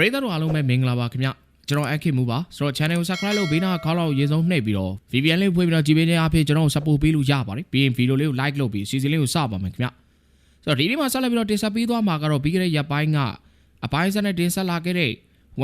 ပရိသတ်တို့အားလုံးပဲမင်္ဂလာပါခင်ဗျကျွန်တော်အခက်မှုပါဆိုတော့ channel ကို subscribe လုပ်ဘေးနားခေါင်းလောက်ရေးဆုံးနှိပ်ပြီးတော့ VPN လေးဖွင့်ပြီးတော့ကြည့်ပေးနေအဖြစ်ကျွန်တော် support ပေးလို့ရပါတယ်ပြီးရင် video လေးကို like လုပ်ပြီး season လေးကိုစပါမယ်ခင်ဗျဆိုတော့ဒီနေ့မှာဆက်လက်ပြီးတော့တင်ဆက်ပေးသွားမှာကတော့ပြီးခဲ့တဲ့ရက်ပိုင်းကအပိုင်းဆက်နဲ့တင်ဆက်လာခဲ့တဲ့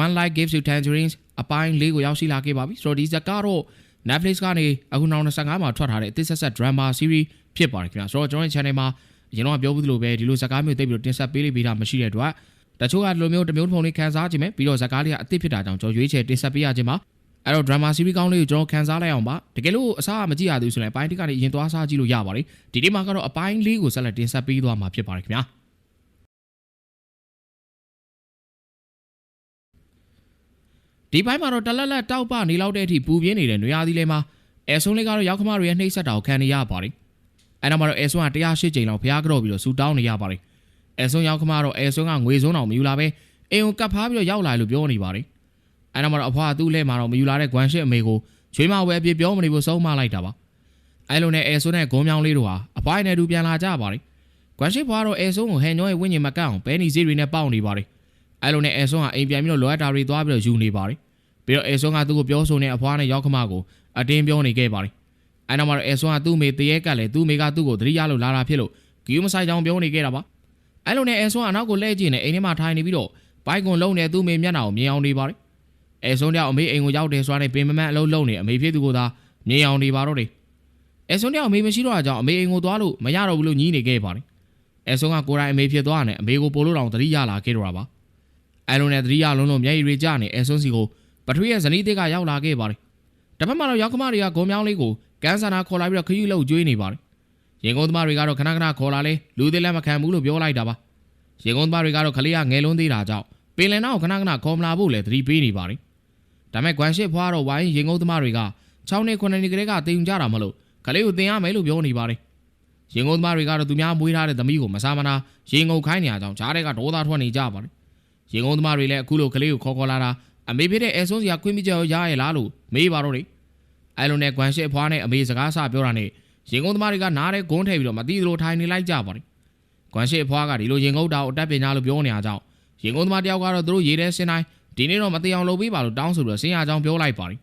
One Life Gives You Tangerines အပိုင်းလေးကိုရောက်ရှိလာခဲ့ပါပြီဆိုတော့ဒီဇက်ကတော့ Netflix ကနေအခုနောက်25မှာထွက်ထားတဲ့အသစ်ဆက်ဆက် drama series ဖြစ်ပါတယ်ခင်ဗျဆိုတော့ကျွန်တော်ရဲ့ channel မှာအရင်တော့ပြောဘူးသလိုပဲဒီလိုဇက်ကားမျိုးသိပ်ပြီးတော့တင်ဆက်ပေးလိမ့်ပေးတာမရှိတဲ့အတွက် တချို့ကဒီလိုမျိုးတစ်မျိုးတစ်ပုံလေးခန်းစားခြင်းပဲပြီးတော့ဇက်ကားလေးကအသစ်ဖြစ်တာကြောင့်ကျွန်တော်ရွေးချယ်တင်ဆက်ပေးရခြင်းပါအဲ့တော့ drama series ကောင်းလေးကိုကျွန်တော်ခန်းစားလိုက်အောင်ပါတကယ်လို့အစားမကြည့်ရသေးဘူးဆိုရင်အပိုင်းတစ်ကနေအရင်သွားစားကြည့်လို့ရပါတယ်ဒီနေ့မှာကတော့အပိုင်းလေးကိုဆက်လက်တင်ဆက်ပေးသွားမှာဖြစ်ပါတယ်ခင်ဗျာဒီပိုင်းမှာတော့တလက်လက်တောက်ပနေလောက်တဲ့အထိပူပြင်းနေတဲ့နွေရာသီလေးမှာအဲဆွန်းလေးကတော့ရောက်ခမတွေရဲ့နှိမ့်ဆက်တာကိုခံနေရပါတယ်အဲ့တော့မှတော့အဲဆွန်းက108ကြိမ်လောက်ဖျားကြော့ပြီးတော့ဆူတောင်းနေရပါတယ် အဲဆွန်းရောက်ခမကတော့အဲဆွန်းကငွေစုံတော်မယူလာပဲအိမ်ကိုကပ်ဖားပြီးတော့ရောက်လာလို့ပြောနေပါတယ်အဲ့တော့မှတော့အဖွားကသူ့လက်မှာတော့မယူလာတဲ့ဂွမ်ရှစ်အမေကိုချွေးမဝဲအပြစ်ပြောမနေဘူးဆုံးမလိုက်တာပါအဲ့လိုနဲ့အဲဆွန်းနဲ့ဂုံမြောင်းလေးတို့ဟာအဖွားနဲ့အတူပြန်လာကြပါတယ်ဂွမ်ရှစ်ဖွားတော့အဲဆွန်းကိုဟန်ညောရဲ့ဝိညာဉ်မကန့်အောင်ဘဲနီစီတွေနဲ့ပေါက်နေပါတယ်အဲ့လိုနဲ့အဲဆွန်းကအိမ်ပြန်ပြီးတော့လိုအပ်တာတွေသွားပြီးတော့ယူနေပါတယ်ပြီးတော့အဲဆွန်းကသူ့ကိုပြောဆိုနေအဖွားနဲ့ရောက်ခမကိုအတင်းပြောနေခဲ့ပါတယ်အဲ့နောက်မှာတော့အဲဆွန်းကသူ့မေတရေကလည်းသူ့မေကသူ့ကိုသတိရလို့လာတာဖြစ်လို့ဂီယူမဆိုင်ကြောင်ပြောနေခဲ့တာပါ အဲ့လိုနဲ့အဲဆွန်းကအနောက်ကိုလှည့်ကြည့်နေအိမ်ထဲမှာထိုင်နေပြီးတော့ဘိုက်ကွန်လုံးနေသူ့မေမျက်နှာကိုမြင်အောင်နေပါတယ်အဲဆွန်းတယောက်အမေအိမ်ကိုရောက်တယ်ဆိုတာနဲ့ပင်မမတ်အလုံးလုံးနေအမေဖြစ်သူကိုသာမြင်အောင်နေပါတော့တယ်အဲဆွန်းတယောက်အမေမရှိတော့တာကြောင့်အမေအိမ်ကိုသွားလို့မရတော့ဘူးလို့ညည်းနေခဲ့ပါတယ်အဲဆွန်းကကိုယ်တိုင်အမေဖြစ်သွားတယ်အမေကိုပို့လို့တောင်သတိရလာခဲ့တော့တာပါအဲ့လိုနဲ့သတိရလုံးလုံးမျက်ရည်တွေကျနေအဲဆွန်းစီကိုပထဝီရဲ့ဇနီးတစ်ကရောက်လာခဲ့ပါတယ်တစ်ဖက်မှာတော့ရောက်ခမတွေကဂုံမြောင်းလေးကိုကန်ဆာနာခေါ်လာပြီးတော့ခရီးလောက်ကျွေးနေပါတယ် ရင်ကုန်းသမားတွေကတော့ခဏခဏခေါ်လာလေလူသေးလက်မခံဘူးလို့ပြောလိုက်တာပါရင်ကုန်းသမားတွေကတော့ခလေးကငယ်လွန်းသေးတာကြောင့်ပင်လယ်နောက်ခဏခဏခေါ်မလာဖို့လည်းသတိပေးနေပါတယ်ဒါမဲ့ဂွမ်ရှစ်ဖွားတော့ဝိုင်းရင်ကုန်းသမားတွေက6နှစ်9နှစ်ကလေးကတင်ကြတာမလို့ခလေးကိုတင်ရမယ်လို့ပြောနေပါတယ်ရင်ကုန်းသမားတွေကတော့သူများမွေးထားတဲ့သမီးကိုမစားမနာရင်ငုံခိုင်းနေကြအောင်ဂျားတဲ့ကဒေါသထွက်နေကြပါတယ်ရင်ကုန်းသမားတွေလည်းအခုလိုကလေးကိုခေါ်ခေါ်လာတာအမေဖြစ်တဲ့အဲဆွန်းစီကခွင့်ပြချက်ရရဲ့လားလို့မေးပါတော့တယ်အဲလိုနဲ့ဂွမ်ရှစ်ဖွားနဲ့အမေစကားဆပြောတာနဲ့ ရင်ကုန်းသမားတွေကနားတဲ့ဂုံးထည့်ပြီးတော့မသိသလိုထိုင်နေလိုက်ကြပါတယ်ဂွမ်ရှစ်ဖွားကဒီလိုရင်ကုန်းတာကိုအတက်ပညာလို့ပြောနေကြအောင်ရင်ကုန်းသမားတယောက်ကတော့သူတို့ရေးတဲ့စင်တိုင်းဒီနေ့တော့မသိအောင်လုပ်ပေးပါလို့တောင်းဆိုပြီးတော့စင်ရကြောင်ပြောလိုက်ပါတယ်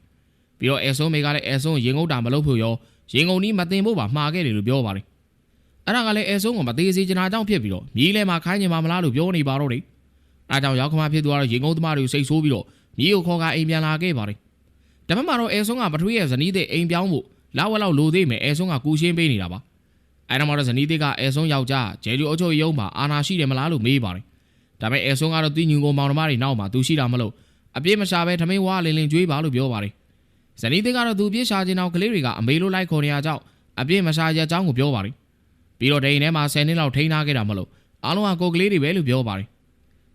ပြီးတော့အဲဆွန်းမေကလည်းအဲဆွန်းရင်ကုန်းတာမလုပ်ဖို့ရောရင်ကုန်းကြီးမတင်ဖို့ပါမှားခဲ့တယ်လို့ပြောပါတယ်အဲ့ဒါကလည်းအဲဆွန်းကိုမသေးစေချင်တာကြောင့်ဖြစ်ပြီးတော့မြည်လဲမှာခိုင်းချင်မှာမလားလို့ပြောနေပါတော့တယ်အဲကြောင့်ရောက်ခမဖြစ်သွားတော့ရင်ကုန်းသမားတွေကိုစိတ်ဆိုးပြီးတော့မြေကိုခေါ်ကအိမ်ပြန်လာခဲ့ပါတယ်။ဒါပေမဲ့တော့အဲဆွန်းကပထဝီရဲ့ဇနီးတဲ့အိမ်ပြောင်းဖို့ လာဝက်လောက်လိုသေးမယ်အဲဆွန်းကကူရှင်းပေးနေတာပါ။အဲတော့မှတော့ဇနီးတဲ့ကအဲဆွန်းယောက်ျားဂျဲဂျူအချိုရုံးမှာအာနာရှိတယ်မလားလို့မေးပါတယ်။ဒါပေမဲ့အဲဆွန်းကတော့တီညူကိုမောင်နှမတွေနောက်မှာသူရှိတာမလို့အပြစ်မရှာပဲထမင်းဝါလင်းလင်းကြွေးပါလို့ပြောပါတယ်။ဇနီးတဲ့ကတော့သူပြစ်ရှာခြင်းအောင်ကလေးတွေကအမေလိုလိုက်ခေါ်နေရကြောင်းအပြစ်မရှာရအကြောင်းကိုပြောပါတယ်။ပြီးတော့ဒိန်ထဲမှာ10နှစ်လောက်ထိန်းထားခဲ့တာမလို့အားလုံးကကိုကလေးတွေပဲလို့ပြောပါတယ်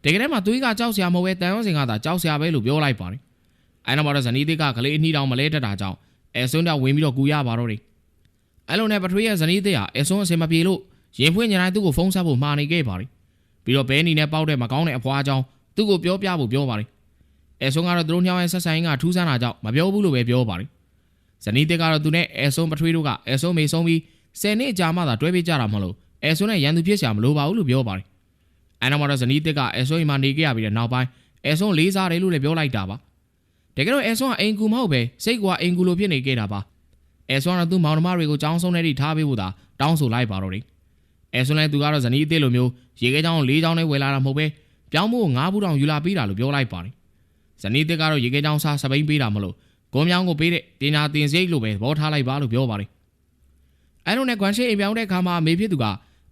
တကယ်တမ်းမှာသွေးကကြောက်စရာမဟုတ်ပဲတန်ရုံးစင်ကသာကြောက်စရာပဲလို့ပြောလိုက်ပါတယ်အဲနောက်မှာတော့ဇနီးသေးကကလေးအနှီးတောင်မလဲတက်တာကြောင့် အဲဆွန်းတောင်ဝင်ပြီးတော့ကူရပါတော့တယ်အဲလိုနဲ့ပထွေးရဲ့ဇနီးသေးဟာအဲဆွန်းအစင်မပြေလို့ရင်ဖွင့်ညတိုင်းသူ့ကိုဖုန်းဆက်ဖို့မှာနေခဲ့ပါတယ်ပြီးတော့ဘဲနီနဲ့ပေါက်တဲ့မကောင်းတဲ့အဖွားအကြောင်းသူ့ကိုပြောပြဖို့ပြောပါတယ်အဲဆွန်းကတော့သူတို့ညောင်းရဲ့ဆက်ဆိုင်ကထူးဆန်းတာကြောင့်မပြောဘူးလို့ပဲပြောပါတယ်ဇနီးသေးကတော့သူနဲ့အဲဆွန်းပထွေးတို့ကအဲဆွန်းမေဆုံးပြီး10နှစ်ကြာမှသာတွဲပေးကြတာမဟုတ်လို့အဲဆွန်းနဲ့ရန်သူဖြစ်စရာမလိုပါဘူးလို့ပြောပါတယ်အဲနောက်မှာတော့ဇနီးတစ်ကအဲဆွန်းအိမ်မှာနေခဲ့ရပြီးတဲ့နောက်ပိုင်းအဲဆွန်းလေးစားတယ်လို့လည်းပြောလိုက်တာပါ တကယ်တော့အဲဆွန်းကအိမ်ကူမဟုတ်ပဲစိတ်ကွာအိမ်ကူလိုဖြစ်နေခဲ့တာပါအဲဆွန်းကသူ့မောင်နှမတွေကိုကြောင်းဆုံးတဲ့ထိထားပေးဖို့သာတောင်းဆိုလိုက်ပါတော့တယ်အဲဆွန်းလည်းသူကတော့ဇနီးအစ်စ်လိုမျိုးရေခဲချောင်းလေးချောင်းနဲ့ဝယ်လာတာမဟုတ်ပဲပြောင်းဖို့ငါးဘူးတောင်ယူလာပေးတာလို့ပြောလိုက်ပါတယ်ဇနီးတစ်ကတော့ရေခဲချောင်းစားစပိန်ပေးတာမလို့ကွန်မြောင်းကိုပေးတဲ့တင်ညာတင်စိတ်လိုပဲသဘောထားလိုက်ပါလို့ပြောပါတယ်အဲလိုနဲ့ကွမ်ရှေအိမ်ပြောင်းတဲ့အခါမှာအမေဖြစ်သူက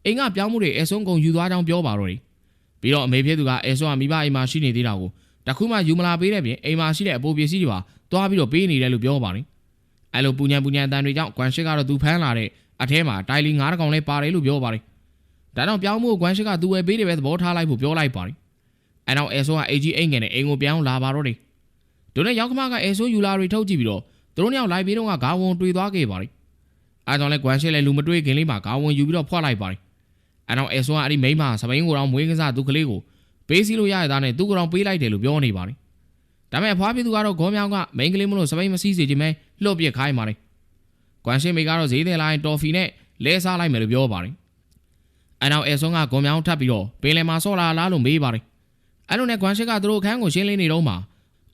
အိမ်ကပြောင်းမှုတွေအဲဆွန်းကုန်ယူသွားကြောင်းပြောပါတော့တယ်ပြီးတော့အမေဖြစ်သူကအဲဆွမ်းကမိဘအိမ်မှာရှိနေသေးတာကို တခုမှယူမလာပေးတဲ့ပြင်အိမ်မှာရှိတဲ့အပိုပစ္စည်းတွေပါတွားပြီးတော့ပေးနေတယ်လို့ပြောပါတယ်အဲလိုပူညံပူညံအတန်တွေကြောင့်ကွမ်ရှစ်ကတော့သူဖမ်းလာတဲ့အထဲမှာတိုင်လီ9ကောင်လေးပါတယ်လို့ပြောပါတယ်ဒါတော့ပြောင်းမှုကွမ်ရှစ်ကသူဝယ်ပေးတယ်ပဲသဘောထားလိုက်ဖို့ပြောလိုက်ပါတယ်အဲနောက်အဲဆွမ်းကအေဂျီအိမ်ငယ်နဲ့အိမ်ကိုပြောင်းလာပါတော့တယ်ဒုနဲ့ရောက်ခမကအဲဆွမ်းယူလာတွေထုတ်ကြည့်ပြီးတော့သူတို့ညောင်လိုက်ပြီးတော့ကဂါဝန်တွေ့သွားခဲ့ပါတယ်အဲကြောင့်လဲကွမ်ရှစ်လည်းလူမတွေ့ခင်လေးမှာဂါဝန်ယူပြီးတော့ဖွက်လိုက်ပါတယ်အဲနောက်အဲဆွမ်းကအဲ့ဒီမိန်းမစပိန်ကိုတော့မွေးကစားသူကလေးကို ပေးစီလို့ရရတဲ့နဲ့သူ့ကောင်ပေးလိုက်တယ်လို့ပြောနေပါတယ်ဒါပေမဲ့အဖွားပြသူကတော့ဂေါမြောင်းကမိန်းကလေးမလို့စပိန်မစီးစေခြင်းပဲလှုပ်ပြစ်ခိုင်းပါတယ်ကွမ်ရှင်းမေကတော့ဈေးတယ်လိုင်းတော်ဖီနဲ့လဲစားလိုက်မယ်လို့ပြောပါတယ်အဲနောက်အဲဆွမ်းကဂေါမြောင်းထပ်ပြီးတော့ပင်လယ်မှာဆော့လာလားလို့မေးပါတယ်အဲ့လိုနဲ့ကွမ်ရှစ်ကသူတို့အခန်းကိုရှင်းလင်းနေတော့မှ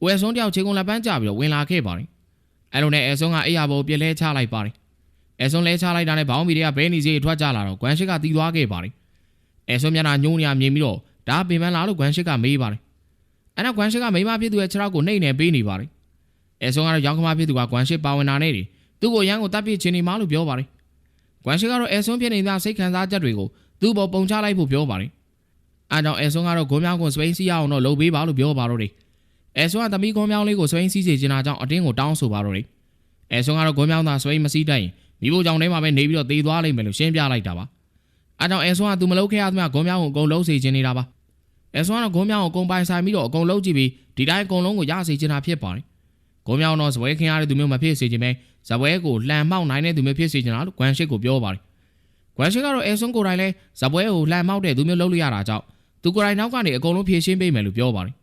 ဝယ်ဆုံးတယောက်ချင်းကုန်လက်ပန်းကြပြီးတော့ဝင်လာခဲ့ပါတယ်အဲ့လိုနဲ့အဲဆုံးကအိယာဘောကိုပြက်လဲချလိုက်ပါတယ်အဲဆုံးလဲချလိုက်တာနဲ့ဘောင်းမီတွေကဘဲနေစီထွက်ကြလာတော့ကွမ်ရှစ်ကတီးသွားခဲ့ပါတယ်အဲဆုံးမျက်နှာညှိုးနေရမြင်ပြီးတော့ ဒါပင်ပန်းလာလို့ကွမ်ရှစ်ကမေးပါတယ်အဲ့နောက်ကွမ်ရှစ်ကမိမဖြစ်သူရဲ့ခြေထောက်ကိုနှိမ့်နေပေးနေပါတယ်အဲဆုံးကတော့ရောင်းခမဖြစ်သူကကွမ်ရှစ်ပါဝင်တာနဲ့တည်းသူ့ကိုရန်ကိုတပ်ပစ်ချင်နေမှလို့ပြောပါတယ်ကွမ်ရှစ်ကတော့အဲဆုံးဖြစ်နေတဲ့စိတ်ခံစားချက်တွေကိုသူ့ဘောပုံချလိုက်ဖို့ပြောပါတယ်အားကြောင့်အဲဆုံးကတော့ဂုံမြောင်းကိုစပိန်စီးရအောင်တော့လုပ်ပေးပါလို့ပြောပါတော့တယ်အဲဆုံးကသမီးဂုံမြောင်းလေးကိုစပိန်စီးစေချင်တာကြောင့်အတင်းကိုတောင်းဆိုပါတော့တယ်အဲဆုံးကတော့ဂုံမြောင်းသားစပိန်မစီးတတ်ရင်မိဖို့ကြောင့်ထဲမှာပဲနေပြီးတော့တေးသွားလိမ့်မယ်လို့ရှင်းပြလိုက်တာပါအားကြောင့်အဲဆုံးကသူမလုပ်ခဲ့ရသမျှဂုံမြောင်းကိုအကုန်လုံးစေချင်နေတာပါ အဲဆုံးကတော့ဂုံမြောင်းကိုအကုန်ပိုင်ဆိုင်ပြီးတော့အကုန်လုံးကြည့်ပြီးဒီတိုင်းအကုန်လုံးကိုရစေချင်တာဖြစ်ပါတယ်ဂုံမြောင်းတော့စပွဲခင်ရတဲ့သူမျိုးမဖြစ်စေချင်ပဲဇပွဲကိုလှန်မောက်နိုင်တဲ့သူမျိုးဖြစ်စေချင်တာလို့ဂွမ်ရှစ်ကိုပြောပါတယ်ဂွမ်ရှစ်ကတော့အဲဆုံးကိုယ်တိုင်လဲဇပွဲကိုလှန်မောက်တဲ့သူမျိုးလုပ်လို့ရတာကြောင့်သူကိုယ်တိုင်နောက်ကနေအကုန်လုံးဖြည့်ရှင်းပေးမယ်လို့ပြောပါတယ်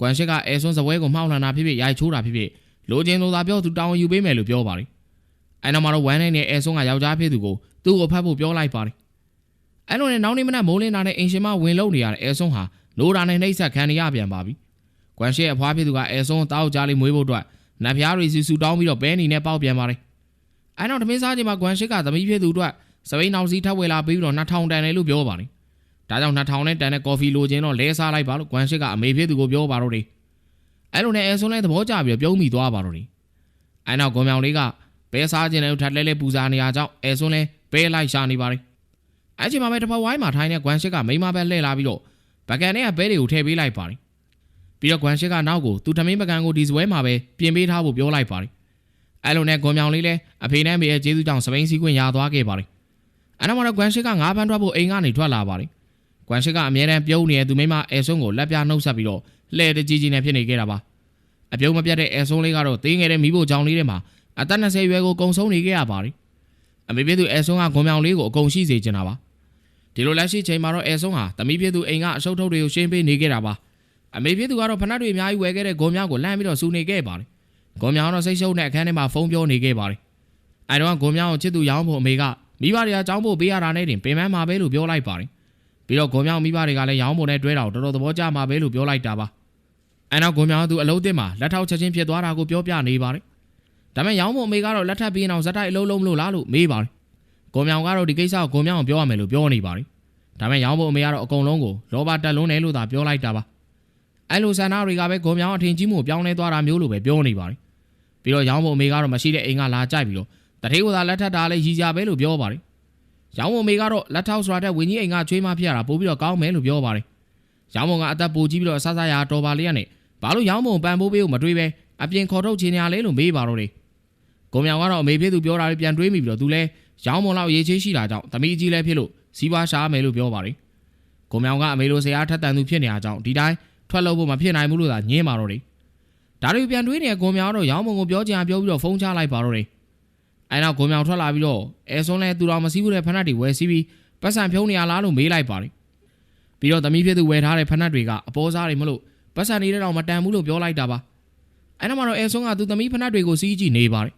ဂွမ်ရှစ်ကအဲဆုံးဇပွဲကိုမှောက်လှန်တာဖြစ်ဖြစ်ရိုက်ချိုးတာဖြစ်ဖြစ်လိုချင်လိုသာပြောသူတောင်းယူပေးမယ်လို့ပြောပါတယ်အဲနောက်မှာတော့ဝမ်းနဲ့နဲ့အဲဆုံးကယောက်ျားဖြစ်သူကိုသူ့ကိုဖတ်ဖို့ပြောလိုက်ပါတယ် အဲလိုနဲ့နောက်နေ့မနက်မိုးလင်းတာနဲ့အင်ရှင်မဝင်လုံနေရတဲ့အဲဆုံးဟာလိုတာနဲ့နှိမ့်ဆက်ခံရပြန်ပါပြီဂွမ်ရှစ်အဖွားဖြစ်သူကအဲဆုံးတောက်ကြားလေးမွေးဖို့အတွက်နတ်ဖျားတွေစီစုတောင်းပြီးတော့ပဲနေနဲ့ပေါက်ပြန်ပါတယ်အဲနောက်သမင်းစားချိန်မှာဂွမ်ရှစ်ကသမီးဖြစ်သူအတွက်စပိန်နောက်စီထပ်ဝယ်လာပြီးတော့2000တန်တယ်လို့ပြောပါတယ်ဒါကြောင့်2000နဲ့တန်တဲ့ကော်ဖီလိုချင်တော့လဲစားလိုက်ပါလို့ဂွမ်ရှစ်ကအမေဖြစ်သူကိုပြောပါတော့တယ်အဲလိုနဲ့အဲဆုံးလဲသဘောကျပြီးတော့ပြုံးမိသွားပါတော့တယ်အဲနောက်ဂွမ်မြောင်လေးကဘဲစားခြင်းနဲ့ထပ်လဲလဲပူဇာနေရကြောင်းအဲဆုံးလဲဘဲလိုက်ရှာနေပါတယ် အဲချိန်မှာပဲတစ်ဖက်ဝိုင်းမှာထိုင်းတဲ့ဂွမ်ရှစ်ကမိမပဲလှည့်လာပြီးတော့ဘကန်နဲ့ကဘဲတွေကိုထည့်ပေးလိုက်ပါတယ်ပြီးတော့ဂွမ်ရှစ်ကနောက်ကိုသူထမင်းပကံကိုဒီဇွဲမှာပဲပြင်ပေးထားဖို့ပြောလိုက်ပါတယ်အဲလိုနဲ့ဂွန်မြောင်လေးလည်းအဖေနဲ့မေရဲ့ကျေးဇူးကြောင့်စပိန်စီးခွင့်ရသွားခဲ့ပါတယ်အဲနောက်မှာတော့ဂွမ်ရှစ်ကငါးဖန်းထွက်ဖို့အိမ်ကနေထွက်လာပါတယ်ဂွမ်ရှစ်ကအမြဲတမ်းပြုံးနေတဲ့သူမိမအဲဆွန်းကိုလက်ပြနှုတ်ဆက်ပြီးတော့လှဲ့တကြီးကြီးနဲ့ဖြစ်နေခဲ့တာပါအပြုံးမပြတ်တဲ့အဲဆွန်းလေးကတော့သေးငယ်တဲ့မိဖို့ကြောင်လေးထဲမှာအသက်20ရွယ်ကိုကုံဆုံးနေခဲ့ရပါတယ်အမေပြည့်သူအဲဆွန်းကဂွန်မြောင်လေးကိုအကုန်ရှိစေချင်တာပါ ဒီလိုလက်ရှိချိန်မှာတော့အဲဆွန်းဟာတမိပြည့်သူအိမ်ကအရှုပ်ထုတ်တွေကိုရှင်းပေးနေခဲ့တာပါအမေဖြစ်သူကတော့ဖနက်တွေအများကြီးဝယ်ခဲ့တဲ့ဂုံမြောက်ကိုလှမ်းပြီးတော့စူနေခဲ့ပါတယ်။ဂုံမြောက်ကတော့စိတ်ရှုပ်တဲ့အခန်းထဲမှာဖုန်းပြောနေခဲ့ပါတယ်။အဲတော့ဂုံမြောက်ကိုချစ်သူရောင်းဖို့အမေကမိဘတွေကကြောင်းဖို့ပေးရတာနဲ့တင်ပင်ပန်းမှာပဲလို့ပြောလိုက်ပါတယ်။ပြီးတော့ဂုံမြောက်မိဘတွေကလည်းရောင်းဖို့နဲ့တွဲတာကိုတော်တော်သဘောကျမှာပဲလို့ပြောလိုက်တာပါ။အဲတော့ဂုံမြောက်ကသူအလုံးတင်မှာလက်ထောက်ချက်ချင်းဖြစ်သွားတာကိုပြောပြနေပါတယ်။ဒါပေမဲ့ရောင်းဖို့အမေကတော့လက်ထပ်ပြီးအောင်ဇက်တိုက်အလုံးလုံးမလို့လားလို့မေးပါတယ်။ ဂုံမြောက်ကတော့ဒီကိစ္စကိုဂုံမြောက်ကိုပြောရမယ်လို့ပြောနေပါတယ်။ဒါပေမဲ့ရောင်းဖို့အမေကတော့အကုန်လုံးကိုလောဘတက်လုံးတယ်လို့သာပြောလိုက်တာပါ။အဲ့လိုဆန္ဒတွေကပဲဂုံမြောင်းအထင်ကြီးမှုပြောင်းလဲသွားတာမျိုးလိုပဲပြောနေပါတယ်ပြီးတော့ရောင်းဖို့အမေကတော့မရှိတဲ့အိမ်ကလာကြိုက်ပြီးတော့တထေးကသာလက်ထပ်တာလည်းရည်ကြပဲလို့ပြောပါတယ်ရောင်းဖို့အမေကတော့လက်ထောက်ဆိုတာတဲ့ဝင်းကြီးအိမ်ကချွေးမဖြစ်ရတာပို့ပြီးတော့ကောင်းမယ်လို့ပြောပါတယ်ရောင်းဖို့ကအသက်ပိုကြီးပြီးတော့ဆဆရာတော်ပါလေးကနေဘာလို့ရောင်းဖို့ပန်ပိုးပေးဖို့မတွေးပဲအပြင်ခေါ်ထုတ်ချင်ရလဲလို့မေးပါတော့တယ်ဂုံမြောင်ကတော့အမေဖြစ်သူပြောတာလေးပြန်တွေးမိပြီးတော့သူလဲ ရောင်းမုံလောက်ရေးချေးရှိတာကြောင့်သမီးကြီးလည်းဖြစ်လို့စီးပွားရှားမယ်လို့ပြောပါတယ်ဂုံမြောင်ကအမေလိုဆရာထက်တန်သူဖြစ်နေတာကြောင့်ဒီတိုင်းထွက်လို့ဖို့မဖြစ်နိုင်ဘူးလို့သာညင်းပါတော့တယ်ဒါတွေပြန်တွေးနေတဲ့ဂုံမြောင်တော့ရောင်းမုံကိုပြောချင်အောင်ပြောပြီးတော့ဖုန်းချလိုက်ပါတော့တယ်အဲနောက်ဂုံမြောင်ထွက်လာပြီးတော့အဲဆွန်းလဲသူတော်မစည်းဘူးတဲ့ဖနက်တွေဝယ်စီးပြီးပတ်စံဖြုံးနေရလားလို့မေးလိုက်ပါတယ်ပြီးတော့သမီးဖြစ်သူဝယ်ထားတဲ့ဖနက်တွေကအပေါ်စားတွေမလို့ပတ်စံနေတဲ့တော့မတန်ဘူးလို့ပြောလိုက်တာပါအဲနောက်မှာတော့အဲဆွန်းကသူသမီးဖနက်တွေကိုစီးကြည့်နေပါတယ်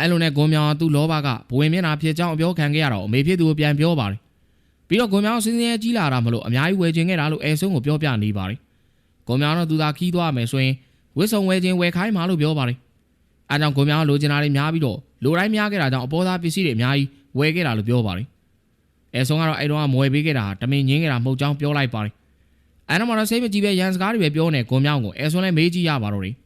အဲလိုနဲ့ဂုံမြောင်ကသူ့လောဘကဘဝင်မျက်နှာဖြစ်ကြောင်းအပြောခံခဲ့ရတော့အမေဖြစ်သူကိုပြန်ပြောပါတယ်ပြီးတော့ဂုံမြောင်စင်းစင်းကြီးလာတာမလို့အများကြီးဝယ်ခြင်းခဲ့တာလို့အဲဆွန်းကိုပြောပြနေပါတယ်ဂုံမြောင်တော့သူသာခီးသွားမယ်ဆိုရင်ဝစ်စုံဝဲခြင်းဝယ်ခိုင်းမှာလို့ပြောပါတယ်။အဲကြောင့်ဂုံမြောင်လိုချင်တာတွေများပြီးတော့လိုတိုင်းများခဲ့တာကြောင့်အပေါ်သားပစ္စည်းတွေအများကြီးဝယ်ခဲ့တာလို့ပြောပါတယ်။အဲဆုံးကတော့အဲ့တော့ကမွယ်ပေးခဲ့တာတမင်ငင်းခဲ့တာမဟုတ်ကြောင်းပြောလိုက်ပါတယ်။အဲတော့မှတော့စိတ်မကြည့်ပဲရန်စကားတွေပဲပြောနေဂုံမြောင်ကိုအဲဆုံးလည်းမေးကြည့်ရပါတော့တယ်။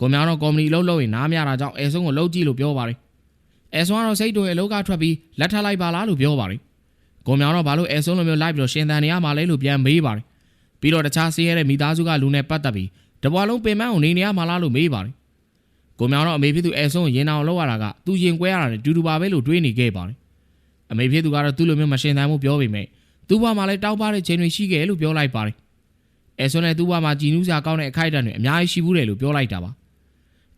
ဂုံမြောင်တော့ကော်မတီအလုပ်လုပ်ရင်နားများတာကြောင့်အဲဆုံးကိုလှုပ်ကြည့်လို့ပြောပါတယ်။အဲဆုံးကတော့စိတ်တွေအလုပ်ကထွက်ပြီးလက်ထပ်လိုက်ပါလားလို့ပြောပါတယ်။ဂုံမြောင်တော့ဘာလို့အဲဆုံးလိုမျိုးလိုက်ပြီးတော့ရှင်သန်နေရမှာလဲလို့ပြန်မေးပါတယ်။ပြီးတော့တခြားဆေးရတဲ့မိသားစုကလူနဲ့ပတ်သက်ပြီးတပွားလုံးပင်မန်းကိုနေနေရမှာလားလို့မေးပါတယ်။ကိုမြောင်တော့အမေဖြစ်သူအဲဆုံးကိုရင်အောင်လောက်ရတာကသူရင်ကွဲရတာနဲ့တူတူပါပဲလို့တွေးနေခဲ့ပါတယ်။အမေဖြစ်သူကတော့သူ့လိုမျိုးမရှင်သန်မှုပြောပေမဲ့သူ့ဘဝမှာလည်းတောက်ပတဲ့ချိန်တွေရှိခဲ့လို့ပြောလိုက်ပါတယ်။အဲဆုံးနဲ့သူ့ဘဝမှာကြည်နူးစရာကောင်းတဲ့အခိုက်အတန့်တွေအများကြီးရှိဘူးတယ်လို့ပြောလိုက်တာပါ။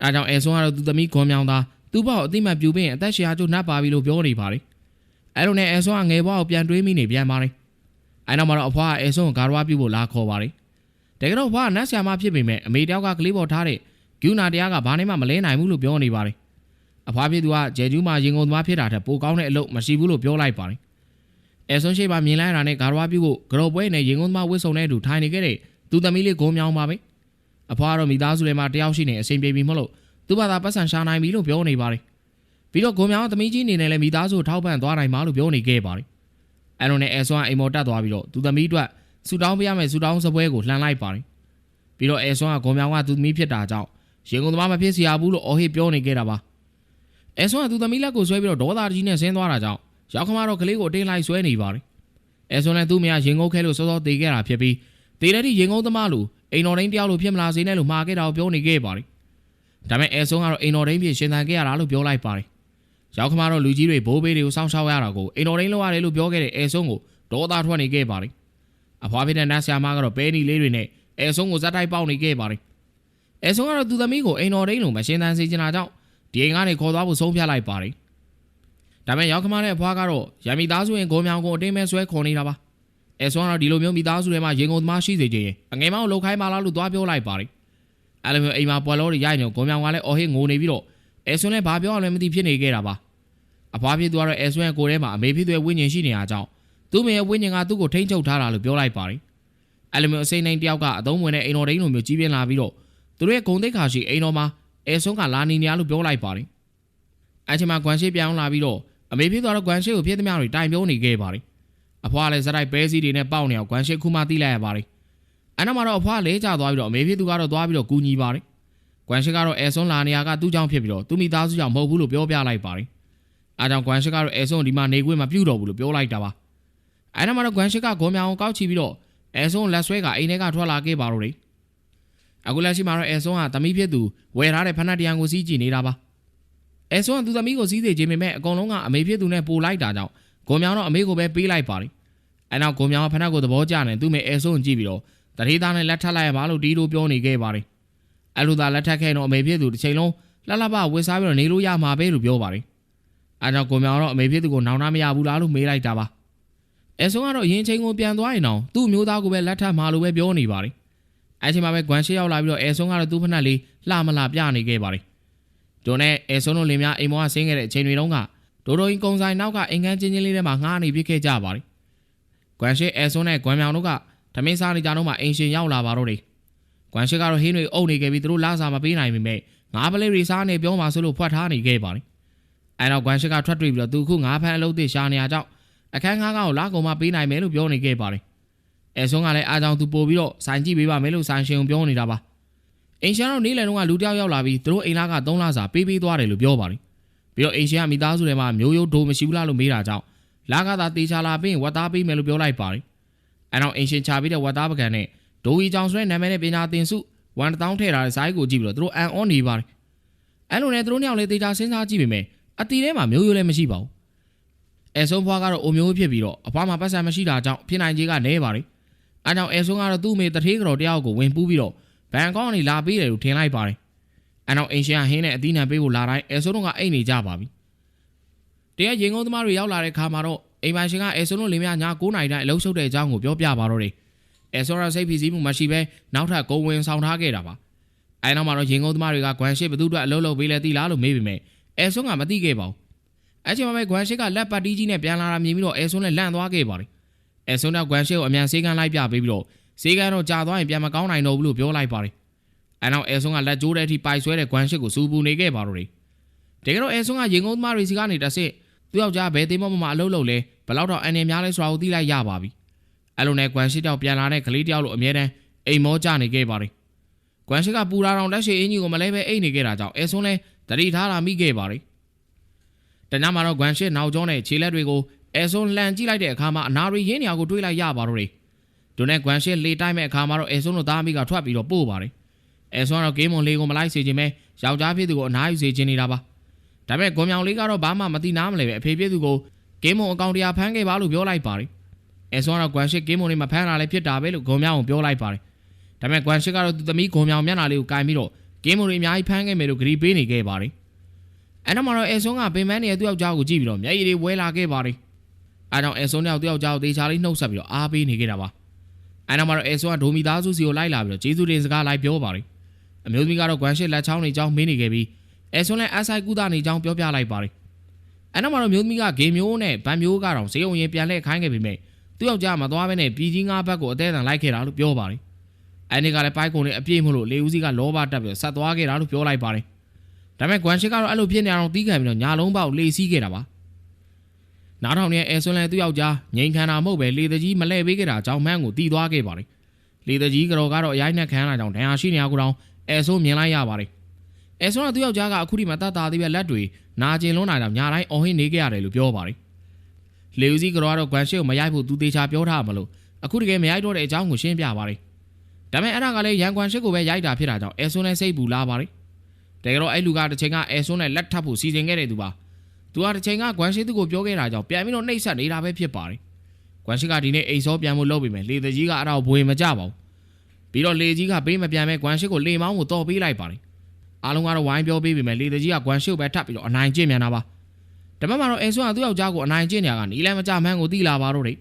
အဲကြောင့်အဲဆုံးကတော့သူ့သမီးခွန်မြောင်သားသူ့ဘဝကိုအသိမှတ်ပြုပြီးရင်အသက်ရှင်အားကျိုးနှပ်ပါပြီလို့ပြောနေပါတယ်။အဲလိုနဲ့အဲဆုံးကငယ်ဘဝကိုပြန်တွေးမိနေပြန်ပါတယ်။အဲနောက်မှာတော့အဖွားကအဲဆုံးကိုဂါရဝပြုဖို့လာခေါ်ပါတယ်တကယ်တော့ဘွားနတ်ဆရာမဖြစ်ပေမဲ့အမေတယောက်ကကလေးပေါ်ထားတဲ့ဂူနာတရားကဘာနဲ့မှမလဲနိုင်ဘူးလို့ပြောနေပါတယ်အဖွားဖြစ်သူကဂျဲကျူးမှာရင်ကုန်သမားဖြစ်တာထက်ပိုကောင်းတဲ့အလုပ်မရှိဘူးလို့ပြောလိုက်ပါတယ်အဲဆွန်ရှိပါမြင်လိုက်တာနဲ့ဂါရဝပြုဖို့ဂရောပွဲနဲ့ရင်ကုန်သမားဝစ်စုံတဲ့သူထိုင်နေခဲ့တဲ့သူသမီးလေးဂုံမြောင်းပါပဲ အဖွားကတော့မိသားစုထဲမှာတယောက်ရှိနေအဆင်ပြေပြီမဟုတ်လို့သူ့ဘာသာပတ်စံရှာနိုင်ပြီလို့ပြောနေပါတယ်ပြီးတော့ဂုံမြောင်းကသမီးကြီးအနေနဲ့လည်းမိသားစုကိုထောက်ပံ့သွားနိုင်မှာလို့ပြောနေခဲ့ပါတယ်အဲ့လိုနဲ့အဲဆွမ်းကအိမ်မော်တက်သွားပြီးတော့သူသမီးအတွက်ဆူတောင်းပေးရမယ်ဆူတောင်းစပွဲကိုလှန်လိုက်ပါတယ်ပြီးတော့အဲဆွမ်းကဂုံမြောင်းကသူသမီးဖြစ်တာကြောင့်ရင်ကုန်သမားမဖြစ်စီရဘူးလို့အော်ဟစ်ပြောနေခဲ့တာပါအဲဆွမ်းကသူသမီးလက်ကိုဆွဲပြီးတော့ဒေါသကြီးနဲ့ဆင်းသွားတာကြောင့်ရောက်ခမတော့ကလေးကိုအတင်းလိုက်ဆွဲနေပါတယ်အဲဆွမ်းလည်းသူ့မယားရင်ကုန်ခဲလို့စောစောတေခဲ့တာဖြစ်ပြီးတေတဲ့တိရင်ကုန်သမားလို့ အိမ်တော်တိုင်းတယောက်လို့ဖြစ်မလာစေနဲ့လို့မှာခဲ့တာကိုပြောနေခဲ့ပါတယ်ဒါပေမဲ့အဲဆွမ်းကတော့အိမ်တော်တိုင်းဖြစ်ရှင်သန်ခဲ့ရတာလို့ပြောလိုက်ပါတယ်ရောက်ခမတော့လူကြီးတွေဘိုးဘေးတွေကိုစောင့်ရှောက်ရတာကိုအိမ်တော်တိုင်းလောက်ရတယ်လို့ပြောခဲ့တဲ့အဲဆွမ်းကိုဒေါသထွက်နေခဲ့ပါတယ်အဖွားဖြစ်တဲ့နတ်ဆရာမကတော့ပဲနီလေးတွေနဲ့အဲဆွမ်းကိုဇက်တိုက်ပေါက်နေခဲ့ပါတယ်အဲဆွမ်းကတော့သူသမီးကိုအိမ်တော်တိုင်းလို့မရှင်သန်စေချင်တာကြောင့်ဒီအိမ်ကနေခေါ်သွားဖို့ဆုံးဖြတ်လိုက်ပါတယ်ဒါပေမဲ့ရောက်ခမတဲ့အဖွားကတော့ရမီသားစုရင်ဂုံမြောင်ကိုအတင်းမဲဆွဲခေါ်နေတာပါ အဲဆွမ်းကတော့ဒီလိုမျိုးမိသားစုထဲမှာရင်ကုန်သမားရှိစေချင်ရင်အငယ်မောင်လှုပ်ခိုင်းပါလားလို့သွားပြောလိုက်ပါတယ်အဲ့လိုမျိုးအိမ်မှာပွက်လို့ရိုက်နေဂုံမြောင်ကလည်းအော်ဟစ်ငိုနေပြီးတော့အဲဆွမ်းလည်းဘာပြောရလဲမသိဖြစ်နေခဲ့တာပါအဖွားဖြစ်သွားတော့အဲဆွမ်းရဲ့ကိုယ်ထဲမှာအမေဖြစ်တဲ့ဝိညာဉ်ရှိနေတာကြောင့်သူ့မေရဲ့ဝိညာဉ်ကသူ့ကိုထိန်းချုပ်ထားတာလို့ပြောလိုက်ပါတယ်အဲ့လိုမျိုးအစိမ့်နိုင်တယောက်ကအသုံးဝင်တဲ့အိမ်တော်ဒိန်းလိုမျိုးကြီးပြင်းလာပြီးတော့သူတို့ရဲ့ဂုံတိတ်ခါရှိအိမ်တော်မှာအဲဆွမ်းကလာနေနေရလို့ပြောလိုက်ပါတယ်အဲ့ချိန်မှာဂွမ်ရှိပြောင်းလာပြီးတော့အမေဖြစ်သွားတော့ဂွမ်ရှိကိုဖြစ်သမျှတွေတိုင်ပြောနေခဲ့ပါတယ် အဖွားလည်းစရိုက်ပဲစီးတွေနဲ့ပေါက်နေအောင်ဂွမ်ရှိခုမှတိလိုက်ရပါတယ်အဲ့နောက်မှာတော့အဖွားလဲကျသွားပြီးတော့အမေဖြစ်သူကတော့သွားပြီးတော့ကူညီပါတယ်ဂွမ်ရှိကတော့အဲဆွမ်းလာနေရကသူ့ကြောင့်ဖြစ်ပြီးတော့သူမိသားစုကြောင့်မဟုတ်ဘူးလို့ပြောပြလိုက်ပါတယ်အားကြောင့်ဂွမ်ရှိကတော့အဲဆွမ်းဒီမှာနေခွင့်မပြုတော့ဘူးလို့ပြောလိုက်တာပါအဲ့နောက်မှာတော့ဂွမ်ရှိကဂုံမြောင်ကိုကောက်ချီပြီးတော့အဲဆွမ်းလက်ဆွဲကအိမ်ထဲကထွက်လာခဲ့ပါတော့တယ်အခုလက်ရှိမှာတော့အဲဆွမ်းကသမီးဖြစ်သူဝယ်ထားတဲ့ဖဏတ်တရံကိုစီးကြည့်နေတာပါအဲဆွမ်းကသူသမီးကိုစီးစေခြင်းပေမဲ့အကုန်လုံးကအမေဖြစ်သူနဲ့ပို့လိုက်တာကြောင့် ဂုံမြောင်တော့အမေကိုပဲပေးလိုက်ပါတယ်အဲနောက်ဂုံမြောင်ကဖဏတ်ကိုသဘောကျနေသူ့မေအဲဆွမ်းကြည့်ပြီးတော့တတိသားနဲ့လက်ထပ်လိုက်ရပါလို့တီးလို့ပြောနေခဲ့ပါတယ်အဲလိုသာလက်ထပ်ခဲ့တော့အမေဖြစ်သူတစ်ချိန်လုံးလှလှပဝစ်စားပြီးတော့နေလို့ရမှာပဲလို့ပြောပါတယ်အဲကြောင့်ဂုံမြောင်တော့အမေဖြစ်သူကိုနောင်နာမရဘူးလားလို့မေးလိုက်တာပါအဲဆွမ်းကတော့ရင်ချင်းကိုပြန်သွားရင်တော့သူ့မျိုးသားကိုပဲလက်ထပ်မှာလို့ပဲပြောနေပါတယ်အဲချိန်မှာပဲဂွမ်ရှေ့ရောက်လာပြီးတော့အဲဆွမ်းကတော့သူ့ဖက်နှက်လေးလှမလှပြနေခဲ့ပါတယ်ဒိုနဲ့အဲဆွမ်းတို့လင်များအိမ်မောကဆင်းခဲ့တဲ့အချိန်တွေတုန်းက ဒိုဒိုရင်ကုံဆိုင်နောက်ကအိမ်ကန်းချင်းချင်းလေးထဲမှာငှားနေပြစ်ခဲ့ကြပါတယ်ဂွမ်ရှေအဲဆွမ်းနဲ့ဂွမ်မြောင်တို့ကဓမင်းစားနေကြတော့မှအိမ်ရှင်ရောက်လာပါတော့တယ်ဂွမ်ရှေကတော့ဟင်းတွေအုပ်နေခဲ့ပြီးသူတို့လာစားမပေးနိုင်ပေမဲ့ငါးပလေးတွေစားနေပြောမှဆိုလို့ဖွက်ထားနေခဲ့ပါတယ်အဲတော့ဂွမ်ရှေကထွက်တွေ့ပြီးတော့သူခုငါးဖန်အလုပ်သစ်ရှာနေရကြောင်းအခန်းငါးကောင်ကိုလာကုန်မှပေးနိုင်မယ်လို့ပြောနေခဲ့ပါတယ်အဲဆွမ်းကလည်းအားကြောင့်သူပို့ပြီးတော့ဆိုင်ကြည့်ပေးပါမယ်လို့ဆိုင်ရှင်ကပြောနေတာပါအင်ရှင်တို့နေ့လယ်တုန်းကလူတယောက်ရောက်လာပြီးသူတို့အိမ်လာက3လစာပေးပေးသွားတယ်လို့ပြောပါတယ် ပြီးတော့အင်ရှင်ကမိသားစုထဲမှာမျိုးရိုးဒိုမရှိဘူးလားလို့မေးတာကြောင့်လာကသာတေချာလာပြီးဝတ်သားပေးမယ်လို့ပြောလိုက်ပါတယ်အဲတော့အင်ရှင်ချပြီးတဲ့ဝတ်သားပကံနဲ့ဒိုဝီကြောင်ဆွဲနာမည်နဲ့ပညာသင်စုဝန်တောင်းထည့်ထားတဲ့ဇိုင်းကိုကြည့်ပြီးတော့သူတို့အန်အောနေပါတယ်အဲလိုနဲ့သူတို့နှစ်ယောက်လေးတေချာစဉ်းစားကြည့်ပေမဲ့အတီထဲမှာမျိုးရိုးလည်းမရှိပါဘူးအဲဆုံးဖွားကတော့အိုမျိုးဖြစ်ပြီးတော့အဖွားမှာပတ်စံမရှိတာကြောင့်ဖြစ်နိုင်ခြေကနဲပါတယ်။အဲကြောင့်အဲဆုံးကတော့သူ့အမေတထေးကြော်တယောက်ကိုဝင်ပူးပြီးတော့ဘန်ကောက်ကနေလာပေးတယ်လို့ထင်လိုက်ပါတယ်။ အဲနောက်အင်ရှင်ကဟင်းနဲ့အသီးနှံပေးဖို့လာတိုင်းအဲဆုံးတို့ကအိတ်နေကြပါပြီ။တရက်ရင်ကုန်းသမားတွေရောက်လာတဲ့ခါမှာတော့အိမ်ပိုင်ရှင်ကအဲဆုံးတို့လင်းမြည9နာရီတိုင်းအလုပ်ရှုပ်တဲ့အကြောင်းကိုပြောပြပါတော့တယ်။အဲဆုံးရစိတ်ဖြစ်စည်းမှုမရှိဘဲနောက်ထပ်ဂုံဝင်ဆောင်ထားခဲ့တာပါ။အဲနောက်မှာတော့ရင်ကုန်းသမားတွေကဂွမ်ရှိဘသူအတွက်အလုပ်လုပ်ပေးလဲသိလားလို့မေးပေမဲ့အဲဆုံးကမသိခဲ့ပါဘူး။အဲချိန်မှာပဲဂွမ်ရှိကလက်ပတ်တီးကြီးနဲ့ပြန်လာတာမြင်ပြီးတော့အဲဆုံးနဲ့လန့်သွားခဲ့ပါတယ်။အဲဆုံးကဂွမ်ရှိကိုအမြန်ဆေးကန်းလိုက်ပြပေးပြီးတော့ဆေးကန်းတော့ကြာသွားရင်ပြန်မကောင်းနိုင်တော့ဘူးလို့ပြောလိုက်ပါတယ်။ အဲနောက်အဲဆုံးကလက်ကျိုးတဲ့အထိပိုက်ဆွဲတဲ့ဂွမ်ရှိကိုစူပူနေခဲ့ပါတော့တယ်။တကယ်တော့အဲဆုံးကရင်ကုန်းသမားတွေစီကနေတစ်ဆင့်သူ့ယောက်ျားဘယ်သေးမမမအလုပ်လုပ်လဲဘယ်လောက်တော့အန်နေများလဲဆိုတာကိုသိလိုက်ရပါပြီ။အဲလိုနဲ့ဂွမ်ရှိတောက်ပြန်လာတဲ့ကလေးတယောက်လိုအမြဲတမ်းအိမ်မောကြနေခဲ့ပါတယ်။ဂွမ်ရှိကပူရာတောင်လက်ရှိအင်းကြီးကိုမလဲပဲအိတ်နေခဲ့တာကြောင့်အဲဆုံးလဲတတိထားလာမိခဲ့ပါတယ်။တနမှာတော့ဂွမ်ရှိနောက်ကျောင်းနဲ့ခြေလက်တွေကိုအဲဆုံးလှန်ကြည့်လိုက်တဲ့အခါမှာအနာရီရင်းနေရာကိုတွေးလိုက်ရပါတော့တယ်။ဒုနဲ့ဂွမ်ရှိလေတိုက်မဲ့အခါမှာတော့အဲဆုံးတို့သားမိကထွက်ပြီးတော့ပို့ပါတယ်။ အဲဆုံးကတော့ဂိမ်းမွန်လေးကိုမလိုက်စေခြင်းပဲယောက်ျားဖြစ်သူကိုအနားယူစေခြင်းနေတာပါ။ဒါပေမဲ့ဂွန်မြောင်လေးကတော့ဘာမှမသိနားမလဲပဲအဖေဖြစ်သူကိုဂိမ်းမွန်အကောင့်တရားဖမ်းခဲ့ပါလို့ပြောလိုက်ပါတယ်။အဲဆုံးကတော့ဂွမ်ရှိဂိမ်းမွန်လေးမဖမ်းတာလည်းဖြစ်တာပဲလို့ဂွန်မြောင်ကိုပြောလိုက်ပါတယ်။ဒါပေမဲ့ဂွမ်ရှိကတော့သူသမီးဂွန်မြောင်မျက်နှာလေးကိုကင်ပြီးတော့ဂိမ်းမွန်တွေအများကြီးဖမ်းခဲ့မယ်လို့ဂရီပေးနေခဲ့ပါတယ်။အဲနောက်မှာတော့အဲဆုံးကပင်မန်းနေတဲ့သူ့ယောက်ျားကိုကြည့်ပြီးတော့မျက်ရည်တွေဝဲလာခဲ့ပါတယ်။အဲကြောင့်အဲဆုံးရောက်သူ့ယောက်ျားကိုတေချာလေးနှုတ်ဆက်ပြီးတော့အားပေးနေခဲ့တာပါ။အဲနောက်မှာတော့အဲဆုံးကဒိုမီသားစုစီကိုလိုက်လာပြီးတော့ကျေးဇူးတင်စကားလိုက်ပြောပါတယ်။ အမျိုးသမီးကတော့ဂွမ်ရှိလက်ချောင်းနေကြောင်းမင်းနေခဲ့ပြီးအဲဆွန်လည်းအဆိုင်ကူတာနေကြောင်းပြောပြလိုက်ပါတယ်။အဲနောက်မှာတော့မျိုးသမီးကဂေမျိုးနဲ့ဗန်မျိုးကတော့ဈေးုံရင်ပြန်လှည့်ခိုင်းခဲ့ပေမဲ့သူ့ယောက်ျားမသွားဘဲနဲ့ပြည်ကြီးငါးဘက်ကိုအသေးအံလိုက်ခဲ့တာလို့ပြောပါတယ်။အဲ့ဒီကလည်းပိုက်ကုံနဲ့အပြည့်မလို့လေဦးစီးကလောဘတက်ပြီးဆက်သွားခဲ့တာလို့ပြောလိုက်ပါတယ်ဒါပေမဲ့ဂွမ်ရှစ်ကတော့အဲ့လိုဖြစ်နေအောင်တီးခံပြီးတော့ညာလုံးပေါက်လေစီးခဲ့တာပါနားထောင်နေတဲ့အဲဆွန်လဲသူ့ယောက်ျားငိန်ခံတာမဟုတ်ပဲလေတကြီးမလဲပေးခဲ့တာကြောင့်မန်းကိုတီးသွားခဲ့ပါတယ်လေတကြီးကတော့ကတော့အရိုက်နဲ့ခံရတာကြောင့်ဒဏ်ရာရှိနေရကူတောင် အဲဆွန်မြင်လိုက်ရပါတယ်အဲဆွန်ကသူ့ယောက်ျားကအခုဒီမှာတတ်တာသေးပဲလက်တွေနာကျင်လွန်းနေတာကြောင့်ညာတိုင်းအော်ဟင်းနေခဲ့ရတယ်လို့ပြောပါတယ်လေဦးစီးကတော့ဂွမ်ရှစ်ကိုမရိုက်ဖို့သူသေးချာပြောထားမလို့အခုတကယ်မရိုက်တော့တဲ့အကြောင်းကိုရှင်းပြပါတယ်ဒါပေမဲ့အဲ့ဒါကလည်းရန်ကွမ်ရှစ်ကိုပဲရိုက်တာဖြစ်တာကြောင့်အဲဆွန်းနဲ့စိတ်ပူလာပါတယ်တကယ်တော့အဲ့လူကတစ်ချိန်ကအဲဆွန်းနဲ့လက်ထပ်ဖို့စီစဉ်ခဲ့တဲ့သူပါသူကတစ်ချိန်ကကွမ်ရှစ်သူကိုပြောခဲ့တာကြောင့်ပြန်ပြီးတော့နှိပ်စက်နေတာပဲဖြစ်ပါတယ်ကွမ်ရှစ်ကဒီနေ့အိမ်စောပြန်ဖို့လုပ်ပြီမယ်လေတကြီးကအဲ့ဒါကိုဘွေမကြပါဘူး ပြီးတော့လေကြီးကပေးမပြန်မဲ့ကွမ်ရှစ်ကိုလေမောင်းကိုတော်ပေးလိုက်ပါတယ်အားလုံးကတော့ဝိုင်းပြောပေးပြီမယ်လေတကြီးကကွမ်ရှစ်ကိုပဲထပ်ပြီးတော့အနိုင်ကျင့်မြန်တာပါတပတ်မှာတော့အဲဆွန်းကသူ့ယောက်ျားကိုအနိုင်ကျင့်နေရကနီးလဲမကြမှန်းကိုတိလာပါတော့တယ်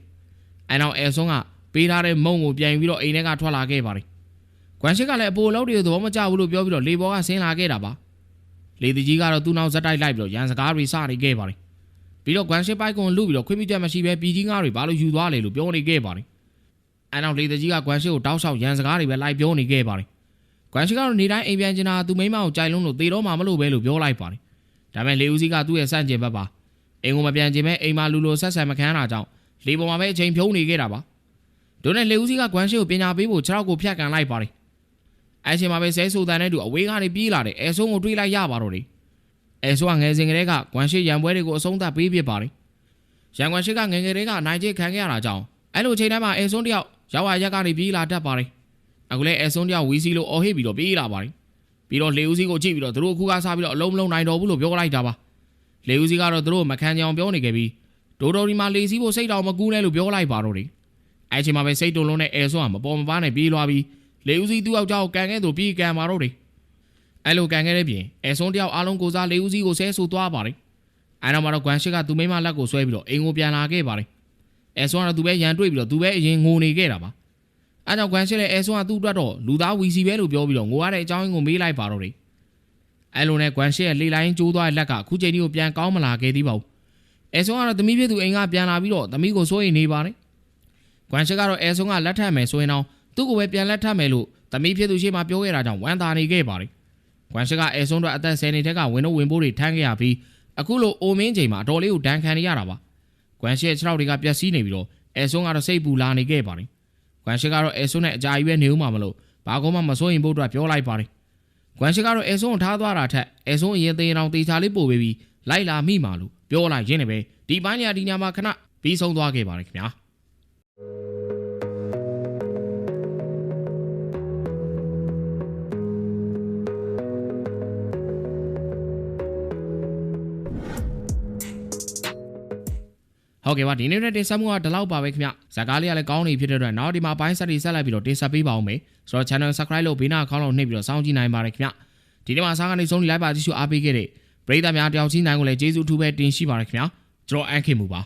အဲ့တော့အဲဆွန်းကပေးထားတဲ့မုံကိုပြန်ပြီးတော့အိမ်ထဲကထွက်လာခဲ့ပါတယ်။ကွမ်ရှစ်ကလည်းအပိုလောက်တွေသဘောမကျဘူးလို့ပြောပြီးတော့လေဘောကဆင်းလာခဲ့တာပါ။လေတီကြီးကတော့သူ့နောက်ဇက်တိုက်လိုက်ပြီးတော့ရန်စကားတွေစနေခဲ့ပါတယ်။ပြီးတော့ကွမ်ရှစ်ပိုက်ကွန်လူပြီးတော့ခွင့်ပြုချက်မရှိဘဲပြည်ကြီးငါးတွေဘာလို့ယူသွားလဲလို့ပြောနေခဲ့ပါတယ်။ အဲနောက်လေတီကြီးကကွမ်ရှစ်ကိုတောက်လျှောက်ရန်စကားတွေပဲလိုက်ပြောနေခဲ့ပါတယ်။ကွမ်ရှစ်ကတော့နေတိုင်းအိမ်ပြန်ချင်တာသူမိမကိုကြိုက်လုံးလို့သေတော့မှမလို့ပဲလို့ပြောလိုက်ပါတယ်။ဒါပေမဲ့လေဦးစီးကသူ့ရဲ့စန့်ကျင်ဘက်ပါ။အိမ်ကိုမပြန်ချင်ပဲအိမ်မှာလူလိုဆက်ဆံမခံတာကြောင့်လေပေါ်မှာပဲအချိန်ဖြုံးနေခဲ့တာပါ။ဒိုနဲ့လေဦးစီးကကွမ်ရှစ်ကိုပညာပေးဖို့ခြေထောက်ကိုဖြတ်ကန်လိုက်ပါတယ်။အဲချိန်မှာပဲဆဲဆူတန်တဲ့သူအဝေးကနေပြေးလာတယ်အဲဆုံးကိုတွေးလိုက်ရပါတော့တယ်အဲဆိုကငယ်စဉ်ကလေးကဂွမ်ရှိရံပွဲတွေကိုအဆုံးသတ်ပေးပြပါတယ်ရန်ကွမ်ရှိကငယ်ငယ်လေးကနိုင်ကျခံခဲ့ရတာကြောင့်အဲ့လိုချိန်တိုင်းမှာအဲဆုံးတယောက် ရောက်ရရက်ကနေပြေးလာတတ်ပါတယ်အခုလဲအဲဆုံးတယောက်ဝီစီလို့အော်ဟစ်ပြီးတော့ပြေးလာပါတယ်ပြီးတော့လေဦးစီးကိုကြည့်ပြီးတော့သူတို့အခုကစားပြီးတော့အလုံးမလုံးနိုင်တော့ဘူးလို့ပြောလိုက်တာပါလေဦးစီးကတော့သူတို့မခံကြအောင်ပြောနေခဲ့ပြီးဒိုဒိုဒီမှာလေစီးဖို့စိတ်တော်မကူးနဲ့လို့ပြောလိုက်ပါတော့တယ်အဲချိန်မှာပဲစိတ်တုံလုံးနဲ့အဲဆုံးကမပေါ်မပါနဲ့ပြေးလွားပြီးလေဦးစီးသူ့ယောက်ျားကိုကန်ခဲ့သူပြီးကန်มาတော့တယ်အဲ့လိုကန်ခဲ့တဲ့ပြင်အဲဆုံးတယောက်အားလုံးကိုစားလေဦးစီးကိုဆဲဆူသွားပါတယ်အဲ့တော့မှတော့ဂွမ်ရှစ်ကသူမိမလက်ကိုဆွဲပြီးတော့အိမ်ကိုပြန်လာခဲ့ပါတယ် အဲဆုံးကတော့သူပဲရန်တွေ့ပြီးတော့သူပဲအရင်ငိုနေခဲ့တာပါအဲ့ကြောင့်ဂွမ်ရှစ်လည်းအဲဆုံးကသူ့အတွက်တော့လူသားဝီစီပဲလို့ပြောပြီးတော့ငိုရတဲ့အကြောင်းရင်းကိုမေးလိုက်ပါတော့တယ်အဲ့လိုနဲ့ဂွမ်ရှစ်ရဲ့လေလိုင်းကျိုးသွားတဲ့လက်ကအခုချိန်ဒီကိုပြန်ကောင်းမလာခဲ့သေးပါဘူးအဲဆုံးကတော့သမီးဖြစ်သူအိမ်ကပြန်လာပြီးတော့သမီးကိုစိုးရိမ်နေပါတယ်ဂွမ်ရှစ်ကတော့အဲဆုံးကလက်ထပ်မယ်ဆိုရင်တော့သူ့ကိုပဲပြန်လက်ထပ်မယ်လို့သမီးဖြစ်သူရှိမှပြောခဲ့တာကြောင့်ဝမ်းသာနေခဲ့ပါတယ်။ကွမ်ရှစ်ကအဲဆုံးတော့အသက်10နှစ်ထက်ကဝင်တော့ဝင်ဖို့တွေထမ်းခဲ့ရပြီးအခုလိုအိုမင်းချိန်မှာအတော်လေးကိုဒဏ်ခံနေရတာပါ။ ကွမ်ရှစ်ရဲ့ခြေထောက်တွေကပျက်စီးနေပြီးတော့အဲဆုံးကတော့စိတ်ပူလာနေခဲ့ပါတယ်။ကွမ်ရှစ်ကတော့အဲဆုံးနဲ့အကြာကြီးပဲနေဦးမှာမလို့ဘာကောမှမစိုးရင်ဖို့အတွက်ပြောလိုက်ပါတယ်။ကွမ်ရှစ်ကတော့အဲဆုံးကိုထားသွားတာထက်အဲဆုံးအရင်သေးအောင်တေချာလေးပို့ပေးပြီးလိုက်လာမိမှာလို့ပြောလိုက်ရင်းနဲ့ပဲဒီပိုင်းနေရာဒီညမှာခဏပြီးဆုံးသွားခဲ့ပါတယ်ခင်ဗျာ။ ဟုတ်ကဲ့ပါဒီနေ့နဲ့တင်ဆက်မှုကဒီလောက်ပါပဲခင်ဗျဇာကားလေးကလည်းကောင်းနေဖြစ်တဲ့အတွက်နောက်ဒီမှာဘိုင်းဆက်တွေဆက်လိုက်ပြီးတော့တင်ဆက်ပေးပါအောင်မယ်ဆိုတော့ channel subscribe လုပ်ဘေးနာခေါင်းလုံးနှိပ်ပြီးတော့စောင့်ကြည့်နိုင်ပါတယ်ခင်ဗျဒီနေ့မှာစားကနေဆုံးနေလိုက်ပါကြည့်ရှုအားပေးခဲ့တဲ့ပရိသတ်များတယောက်ချင်းနိုင်ကိုလည်းကျေးဇူးအထူးပဲတင်ရှိပါတယ်ခင်ဗျကျွန်တော်အန်ခင်မူပါ